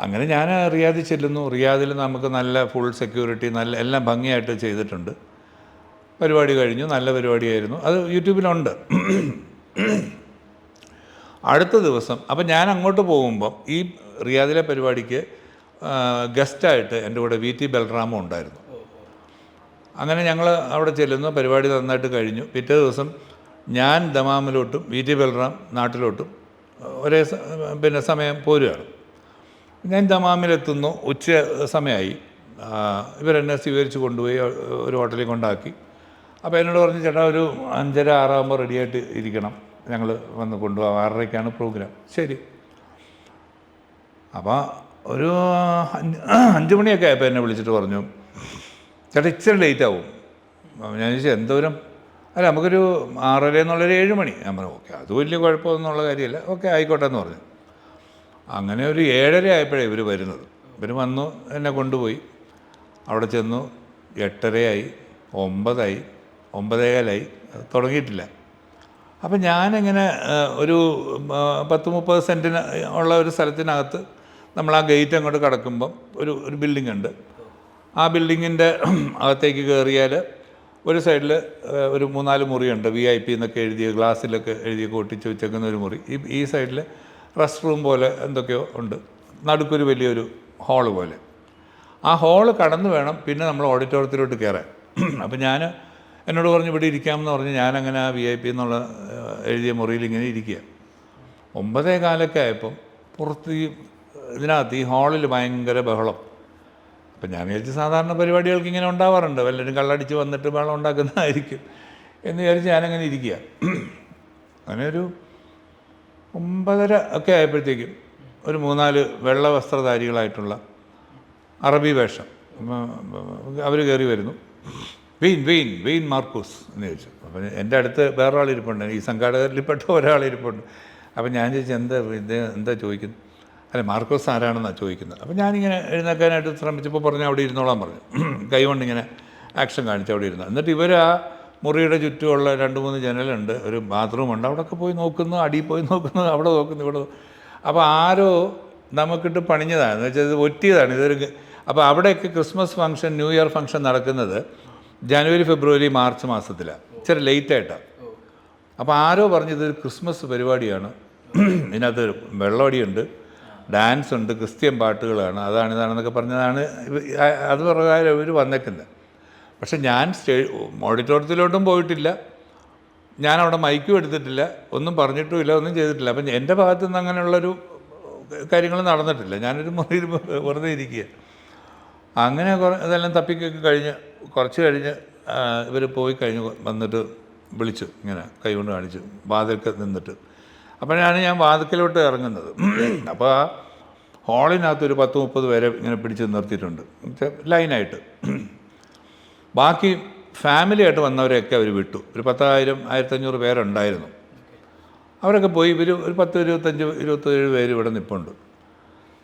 അങ്ങനെ ഞാൻ റിയാദിൽ ചെല്ലുന്നു. റിയാദിൽ നമുക്ക് നല്ല ഫുൾ സെക്യൂരിറ്റി നല്ല എല്ലാം ഭംഗിയായിട്ട് ചെയ്തിട്ടുണ്ട്. പരിപാടി കഴിഞ്ഞു. നല്ല പരിപാടിയായിരുന്നു. അത് യൂട്യൂബിലുണ്ട്. അടുത്ത ദിവസം അപ്പം ഞാൻ അങ്ങോട്ട് പോകുമ്പം ഈ റിയാദിലെ പരിപാടിക്ക് ഗസ്റ്റായിട്ട് എന്റെ കൂടെ വി ടി ബൽറാമും ഉണ്ടായിരുന്നു. അങ്ങനെ ഞങ്ങൾ അവിടെ ചെല്ലുന്നു. പരിപാടി നന്നായിട്ട് കഴിഞ്ഞു. പിറ്റേ ദിവസം ഞാൻ ദമാമിലോട്ടും വി ടി ബൽറാം നാട്ടിലോട്ടും ഒരേ പിന്നെ സമയം പോരുകയാണ്. ഞാൻ ദമാമിലെത്തുന്നു ഉച്ച സമയമായി ഇവരെന്നെ സ്വീകരിച്ച് കൊണ്ടുപോയി ഒരു ഹോട്ടലിൽ കൊണ്ടാക്കി. അപ്പോൾ എന്നോട് പറഞ്ഞു ചേട്ടാ ഒരു അഞ്ചര ആറാകുമ്പോൾ റെഡിയായിട്ട് ഇരിക്കണം. ഞങ്ങൾ വന്ന് കൊണ്ടുപോകാം. ആറരയ്ക്കാണ് പ്രോഗ്രാം. ശരി. അപ്പോൾ ഒരു അഞ്ച് മണിയൊക്കെ ആയപ്പോൾ എന്നെ വിളിച്ചിട്ട് പറഞ്ഞു ചേട്ടാ ഇച്ചിരി ലേറ്റ് ആവും. ഞാൻ ചോദിച്ചു എന്തോരം? അല്ല നമുക്കൊരു ആറര എന്നുള്ളൊരു ഏഴ് മണി. ഞാൻ പറഞ്ഞു ഓക്കെ അത് വലിയ കുഴപ്പമൊന്നുള്ള കാര്യമില്ല. ഓക്കെ ആയിക്കോട്ടെ എന്ന് പറഞ്ഞു. അങ്ങനെ ഒരു ഏഴര ആയപ്പോഴേ ഇവർ വരുന്നത്. ഇവർ വന്നു എന്നെ കൊണ്ടുപോയി. അവിടെ ചെന്നു എട്ടരയായി ഒമ്പതായി ഒമ്പതേകാലായി. തുടങ്ങിയിട്ടില്ല. അപ്പം ഞാനിങ്ങനെ ഒരു പത്ത് മുപ്പത് സെന്റിന് ഉള്ള ഒരു സ്ഥലത്തിനകത്ത് നമ്മൾ ആ ഗേറ്റ് അങ്ങോട്ട് കടക്കുമ്പം ഒരു ഒരു ബിൽഡിംഗ് ഉണ്ട്. ആ ബിൽഡിങ്ങിന്റെ അകത്തേക്ക് കയറിയാൽ ഒരു സൈഡിൽ ഒരു മൂന്നാൽ മുറിയുണ്ട് വി ഐ പി എന്നൊക്കെ എഴുതിയ ഗ്ലാസ്സിലൊക്കെ എഴുതിയൊക്കെ ഒട്ടിച്ച് വെച്ചേക്കുന്ന ഒരു മുറി. ഈ ഈ സൈഡിൽ റെസ്റ്റ് റൂം പോലെ എന്തൊക്കെയോ ഉണ്ട്. നടുക്കൊരു വലിയൊരു ഹാൾ പോലെ. ആ ഹാൾ കടന്നു വേണം പിന്നെ നമ്മൾ ഓഡിറ്റോറിയത്തിലോട്ട് കയറാൻ അപ്പം ഞാൻ എന്നോട് പറഞ്ഞ് ഇവിടെ ഇരിക്കാമെന്ന് പറഞ്ഞ് ഞാനങ്ങനെ ആ വി ഐ പി എന്നുള്ള എഴുതിയ മുറിയിൽ ഇങ്ങനെ ഇരിക്കുക ഒമ്പതേ കാലൊക്കെ ആയപ്പം പുറത്ത് ഈ ഇതിനകത്ത് ഈ ഹാളിൽ ഭയങ്കര ബഹളം. അപ്പം ഞാൻ വിചാരിച്ച് സാധാരണ പരിപാടികൾക്ക് ഇങ്ങനെ ഉണ്ടാവാറുണ്ട്. വല്ലവരും കള്ളടിച്ച് വന്നിട്ട് ബഹളം ഉണ്ടാക്കുന്നതായിരിക്കും എന്ന് വിചാരിച്ച് ഞാനങ്ങനെ ഇരിക്കുക അങ്ങനെ ഒരു ഒമ്പതര ഒക്കെ ആയപ്പോഴത്തേക്കും ഒരു മൂന്നാൽ വെള്ള വസ്ത്രധാരികളായിട്ടുള്ള അറബി വേഷം. അവർ കയറി വരുന്നു. വെയിൻ വെയിൻ വെയിൻ മാർക്കൂസ് എന്ന് ചോദിച്ചു. അപ്പം എന്റെ അടുത്ത് വേറൊരാൾ ഇരിപ്പുണ്ട്. ഈ സംഘാടകരിൽപ്പെട്ട ഒരാൾ ഇരിപ്പുണ്ട്. അപ്പം ഞാൻ ചോദിച്ചു എന്താ ഇത് എന്താ ചോദിക്കുന്നത് അല്ല മാർക്കോസ് ആരാണെന്നാണ് ചോദിക്കുന്നത്. അപ്പം ഞാനിങ്ങനെ എഴുന്നേക്കാനായിട്ട് ശ്രമിച്ചപ്പോൾ പറഞ്ഞു അവിടെ ഇരുന്നോളാൻ പറഞ്ഞു. കൈ കൊണ്ടിങ്ങനെ ആക്ഷൻ കാണിച്ച് അവിടെ ഇരുന്നു. എന്നിട്ട് ഇവർ ആ മുറിയുടെ ചുറ്റുമുള്ള രണ്ട് മൂന്ന് ജനലുണ്ട്. ഒരു ബാത്റൂമുണ്ട്. അവിടെയൊക്കെ പോയി നോക്കുന്നു അടിയിൽ പോയി നോക്കുന്നു അവിടെ നോക്കുന്നു ഇവിടെ അപ്പോൾ ആരോ നമുക്കിട്ട് പണിഞ്ഞതാണ്. എന്ന് വെച്ചാൽ ഇത് ഒറ്റിയതാണ്. ഇതൊരു അപ്പോൾ അവിടെയൊക്കെ Christmas function new year function നടക്കുന്നത് ജനുവരി ഫെബ്രുവരി മാർച്ച് മാസത്തിലാണ് ഇച്ചിരി ലേറ്റായിട്ടാണ് അപ്പോൾ ആരോ പറഞ്ഞു ഇതൊരു ക്രിസ്മസ് പരിപാടിയാണ്. ഇതിനകത്ത് വെള്ളമടിയുണ്ട് ഡാൻസ് ഉണ്ട് ക്രിസ്ത്യൻ പാട്ടുകളാണ് അതാണ് ഇതാണെന്നൊക്കെ പറഞ്ഞതാണ്. അത് പ്രകാരം ഇവർ വന്നേക്കുന്നത് പക്ഷെ ഞാൻ സ്റ്റേ ഓഡിറ്റോറിയത്തിലോട്ടും പോയിട്ടില്ല. ഞാൻ അവിടെ മൈക്കും എടുത്തിട്ടില്ല. ഒന്നും പറഞ്ഞിട്ടുമില്ല ഒന്നും ചെയ്തിട്ടില്ല. അപ്പം എന്റെ ഭാഗത്തു നിന്ന് അങ്ങനെയുള്ളൊരു കാര്യങ്ങൾ നടന്നിട്ടില്ല. ഞാനൊരു മുറിയിൽ വെറുതെ ഇരിക്കുക. അങ്ങനെ കുറേ ഇതെല്ലാം തപ്പിക്കൊക്കെ കഴിഞ്ഞ് കുറച്ച് കഴിഞ്ഞ് ഇവർ പോയി കഴിഞ്ഞ് വന്നിട്ട് വിളിച്ചു. ഇങ്ങനെ കൈ കൊണ്ട് കാണിച്ചു വാതിൽക്ക് നിന്നിട്ട്. അപ്പോഴാണ് ഞാൻ വാതിക്കലോട്ട് ഇറങ്ങുന്നത്. അപ്പോൾ ആ ഹാളിനകത്ത് ഒരു പത്ത് മുപ്പത് പേരെ ഇങ്ങനെ പിടിച്ച് നിർത്തിയിട്ടുണ്ട്. ലൈനായിട്ട്. ബാക്കി ഫാമിലി ആയിട്ട് വന്നവരെയൊക്കെ അവർ വിട്ടു. ഒരു പത്തായിരം ആയിരത്തഞ്ഞൂറ് പേരുണ്ടായിരുന്നു. അവരൊക്കെ പോയി ഇവർ ഒരു പത്ത് ഇരുപത്തഞ്ച് ഇരുപത്തേഴ് പേര് ഇവിടെ നിൽപ്പുണ്ട്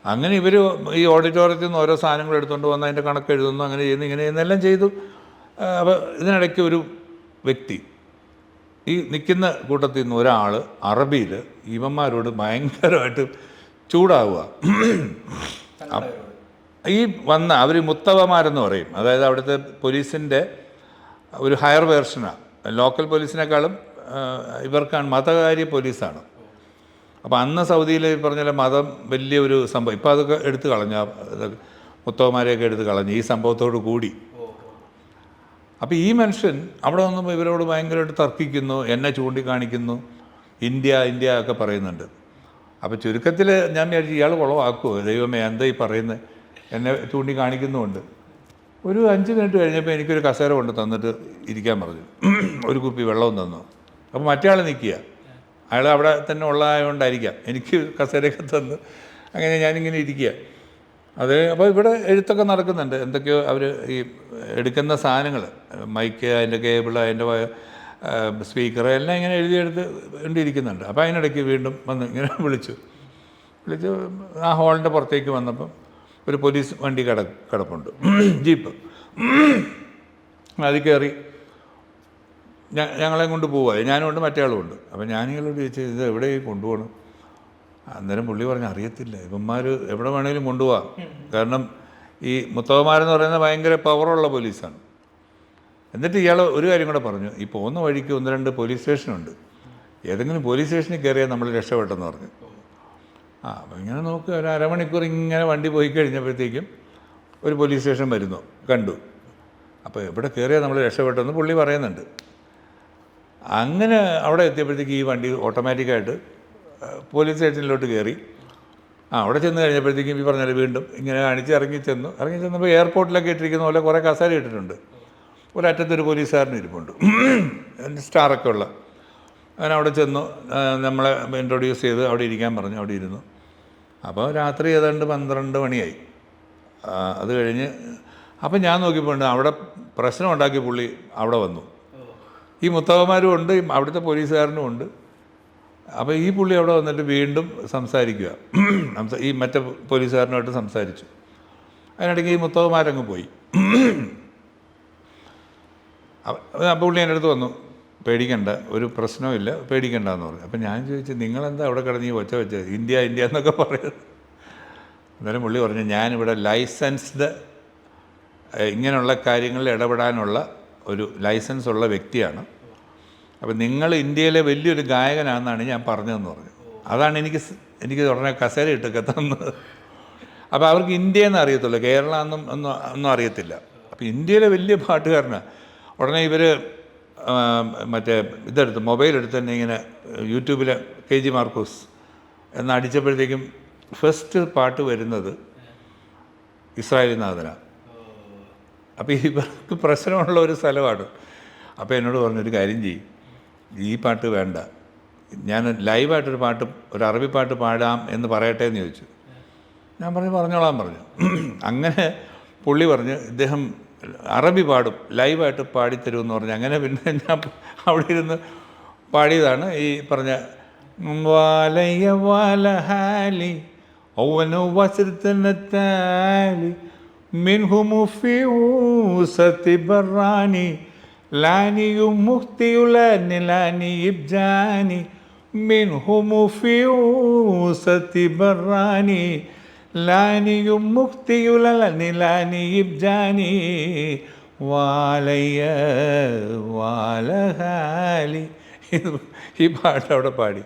അങ്ങനെ ഇവർ ഈ ഓഡിറ്റോറിയത്തിൽ നിന്ന് ഓരോ സാധനങ്ങൾ എടുത്തുകൊണ്ട് വന്ന് അതിന്റെ കണക്ക് എഴുതുന്നു അങ്ങനെ ചെയ്യുന്നു ഇങ്ങനെ ചെയ്യുന്നെല്ലാം ചെയ്തു. അപ്പോൾ ഇതിനിടയ്ക്ക് ഒരു വ്യക്തി ഈ നിൽക്കുന്ന കൂട്ടത്തിൽ നിന്ന് ഒരാൾ അറബിയിൽ ഇവന്മാരോട് ഭയങ്കരമായിട്ട് ചൂടാവുക. ഈ വന്ന അവർ മുത്തവമാരെന്ന് പറയും. അതായത് അവിടുത്തെ പോലീസിന്റെ ഒരു ഹയർ വേർഷനാണ് ലോക്കൽ പോലീസിനേക്കാളും ഇവർക്കാണ് മതകാര്യ പോലീസാണ്. അപ്പോൾ അന്ന് സൗദിയിൽ പറഞ്ഞ മതം വലിയൊരു സംഭവം. ഇപ്പോൾ അതൊക്കെ എടുത്തു കളഞ്ഞു. മുത്തവന്മാരെയൊക്കെ എടുത്ത് കളഞ്ഞു. ഈ സംഭവത്തോട് കൂടി. അപ്പോൾ ഈ മനുഷ്യൻ അവിടെ വന്നപ്പോൾ ഇവരോട് ഭയങ്കരമായിട്ട് തർക്കിക്കുന്നു എന്നെ ചൂണ്ടിക്കാണിക്കുന്നു. ഇന്ത്യ ഇന്ത്യ ഒക്കെ പറയുന്നുണ്ട്. അപ്പോൾ ചുരുക്കത്തിൽ ഞാൻ വിചാരിച്ചു ഇയാൾ കുളമാക്കുമോ ദൈവമേ എന്താ ഈ പറയുന്നത് എന്നെ ചൂണ്ടിക്കാണിക്കുന്നുമുണ്ട് ഒരു അഞ്ച് മിനിറ്റ് കഴിഞ്ഞപ്പോൾ എനിക്കൊരു കസേര കൊണ്ട് തന്നിട്ട് ഇരിക്കാൻ പറഞ്ഞു. ഒരു കുപ്പി വെള്ളവും തന്നു. അപ്പോൾ മറ്റേ ആൾ നിൽക്കുക അയാൾ അവിടെ തന്നെ ഉള്ളതായതുകൊണ്ടായിരിക്കാം എനിക്ക് കസേരയൊക്കെ തന്ന് അങ്ങനെ ഞാനിങ്ങനെ ഇരിക്കുക അത് അപ്പോൾ ഇവിടെ എഴുത്തൊക്കെ നടക്കുന്നുണ്ട്. എന്തൊക്കെയോ അവർ ഈ എടുക്കുന്ന സാധനങ്ങൾ മൈക്ക് അതിന്റെ കേബിൾ അതിന്റെ സ്പീക്കർ എല്ലാം ഇങ്ങനെ എഴുതിയെടുത്ത് കൊണ്ടിരിക്കുന്നുണ്ട്. അപ്പോൾ അതിനിടയ്ക്ക് വീണ്ടും വന്ന് ഇങ്ങനെ വിളിച്ചു. വിളിച്ച് ആ ഹോളിന്റെ പുറത്തേക്ക് വന്നപ്പം ഒരു പോലീസ് വണ്ടി കട കിടപ്പുണ്ട്. ജീപ്പ് അതിൽ കയറി ഞങ്ങളെ കൊണ്ട് പോവുക ഞാനും ഉണ്ട് അപ്പോൾ ഞാനിങ്ങളോട് ചോദിച്ചു ഇത് എവിടെ കൊണ്ടുപോകണം? അന്നേരം പുള്ളി പറഞ്ഞു അറിയത്തില്ല. ഇവന്മാർ എവിടെ വേണമെങ്കിലും കൊണ്ടുപോകാം കാരണം ഈ മുത്തവന്മാരെന്ന് പറയുന്നത് ഭയങ്കര പവറുള്ള പോലീസാണ്. എന്നിട്ട് ഇയാൾ ഒരു കാര്യം കൂടെ പറഞ്ഞു. ഈ പോകുന്ന വഴിക്ക് ഒന്ന് രണ്ട് പോലീസ് സ്റ്റേഷനുണ്ട്. ഏതെങ്കിലും പോലീസ് സ്റ്റേഷനിൽ കയറിയാൽ നമ്മൾ രക്ഷപ്പെട്ടെന്ന് പറഞ്ഞു. ആ അപ്പം ഇങ്ങനെ നോക്കുക ഒരു അരമണിക്കൂർ ഇങ്ങനെ വണ്ടി പോയി കഴിഞ്ഞപ്പോഴത്തേക്കും ഒരു പോലീസ് സ്റ്റേഷൻ വരുന്നു കണ്ടു. അപ്പോൾ എവിടെ കയറിയാൽ നമ്മൾ രക്ഷപ്പെട്ടെന്ന് പുള്ളി പറയുന്നുണ്ട്. അങ്ങനെ അവിടെ എത്തിയപ്പോഴത്തേക്ക് ഈ വണ്ടി ഓട്ടോമാറ്റിക്കായിട്ട് പോലീസ് സ്റ്റേഷനിലോട്ട് കയറി ആ അവിടെ ചെന്ന് കഴിഞ്ഞപ്പോഴത്തേക്കും ഈ പറഞ്ഞാൽ വീണ്ടും ഇങ്ങനെ കാണിച്ച് ഇറങ്ങി ചെന്നു. ഇറങ്ങി ചെന്നപ്പോൾ എയർപോർട്ടിലൊക്കെ ഇട്ടിരിക്കുന്ന പോലെ കുറേ കസേര ഇട്ടിട്ടുണ്ട്. ഒരറ്റത്തൊരു പോലീസുകാരൻ ഇരിപ്പുണ്ട്. സ്റ്റാറൊക്കെ ഉള്ള അങ്ങനെ അവിടെ ചെന്നു നമ്മളെ ഇൻട്രൊഡ്യൂസ് ചെയ്ത് അവിടെ ഇരിക്കാൻ പറഞ്ഞു അവിടെ ഇരുന്നു. അപ്പോൾ രാത്രി ഏതാണ്ട് പന്ത്രണ്ട് മണിയായി. അത് കഴിഞ്ഞ് അപ്പം ഞാൻ നോക്കിയപ്പോൾ അവിടെ പ്രശ്നം ഉണ്ടാക്കി പുള്ളി അവിടെ വന്നു. ഈ മുത്തവന്മാരും ഉണ്ട് അവിടുത്തെ പോലീസുകാരനും ഉണ്ട്. അപ്പോൾ ഈ പുള്ളി അവിടെ വന്നിട്ട് വീണ്ടും സംസാരിക്കുക. ഈ മറ്റേ പോലീസുകാരനുമായിട്ട് സംസാരിച്ചു. അതിനിടയ്ക്ക് ഈ മുത്തവന്മാരങ്ങ് പോയി. അപ്പ- അപ്പോൾ പുള്ളി എന്റെ അടുത്ത് വന്നു. പേടിക്കണ്ട ഒരു പ്രശ്നവുമില്ല പേടിക്കണ്ട എന്ന് പറഞ്ഞു. അപ്പം ഞാൻ ചോദിച്ചു നിങ്ങളെന്താ അവിടെ കിടന്ന് ഒച്ച വെച്ചത്? ഇന്ത്യ ഇന്ത്യ എന്നൊക്കെ പറയുന്നത്. അന്നേരം പുള്ളി പറഞ്ഞു ഞാനിവിടെ ലൈസൻസ്ഡ് ഇങ്ങനെയുള്ള കാര്യങ്ങളിൽ ഇടപെടാനുള്ള ഒരു ലൈസൻസ് ഉള്ള വ്യക്തിയാണ്. അപ്പം നിങ്ങൾ ഇന്ത്യയിലെ വലിയൊരു ഗായകനാണെന്നാണ് ഞാൻ പറഞ്ഞതെന്ന് പറഞ്ഞു. അതാണ് എനിക്ക് എനിക്ക് ഉടനെ കസേര ഇട്ടൊക്കെ തന്നത് അപ്പോൾ അവർക്ക് ഇന്ത്യ എന്ന് അറിയത്തുള്ളൂ കേരള എന്നും ഒന്നും ഒന്നും അറിയത്തില്ല. അപ്പോൾ ഇന്ത്യയിലെ വലിയ പാട്ടുകാരനാണ് ഉടനെ ഇവർ മറ്റേ ഇതെടുത്ത് മൊബൈൽ എടുത്ത് തന്നെ ഇങ്ങനെ യൂട്യൂബിൽ കെ ജി മാർക്കോസ് എന്ന് അടിച്ചപ്പോഴത്തേക്കും ഫസ്റ്റ് പാട്ട് വരുന്നത് ഇസ്രായേലി നാഥനാണ് അപ്പോൾ ഇവർക്ക് പ്രശ്നമുള്ള ഒരു സ്ഥലമാണ്. അപ്പോൾ എന്നോട് പറഞ്ഞൊരു കാര്യം ചെയ്യും. ഈ പാട്ട് വേണ്ട. ഞാൻ ലൈവായിട്ടൊരു പാട്ട് ഒരു അറബി പാട്ട് പാടാം എന്ന് പറയട്ടെ എന്ന് ചോദിച്ചു. ഞാൻ പറഞ്ഞു പറഞ്ഞോളാം പറഞ്ഞു. അങ്ങനെ പുള്ളി പറഞ്ഞ് ഇദ്ദേഹം അറബി പാടും ലൈവായിട്ട് പാടിത്തരുമെന്ന് പറഞ്ഞു. അങ്ങനെ പിന്നെ ഞാൻ അവിടെ ഇരുന്ന് പാടിയതാണ്. ഈ പറഞ്ഞ വാലയ വാലഹാലി ഔവനോ വസ്ത്രത്തിനത്താലി മിൻഹുമുഫിറാനി ലാനിയും മുക്തിയുലാനി ഇബ്ജാനി മിൻഹുമുഫിറാനി ലാനിയും മുക്തിയുലല നിലാനിയിബ് ജാനി വാലയ്യ വാലഹാലി. ഈ പാട്ട് അവിടെ പാടി.